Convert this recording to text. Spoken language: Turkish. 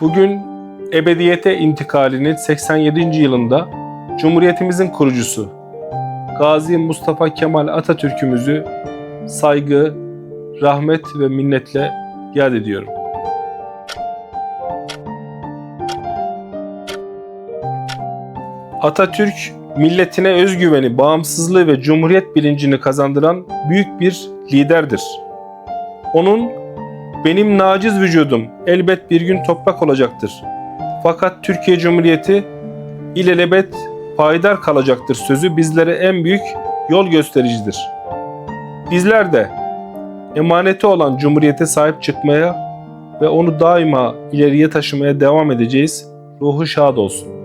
Bugün ebediyete intikalinin 87. yılında Cumhuriyetimizin kurucusu Gazi Mustafa Kemal Atatürk'ümüzü saygı, rahmet ve minnetle yad ediyorum. Atatürk milletine özgüveni, bağımsızlığı ve cumhuriyet bilincini kazandıran büyük bir liderdir. Onun benim naciz vücudum elbet bir gün toprak olacaktır. Fakat Türkiye Cumhuriyeti ilelebet payidar kalacaktır sözü bizlere en büyük yol göstericidir. Bizler de emaneti olan Cumhuriyete sahip çıkmaya ve onu daima ileriye taşımaya devam edeceğiz. Ruhu şad olsun.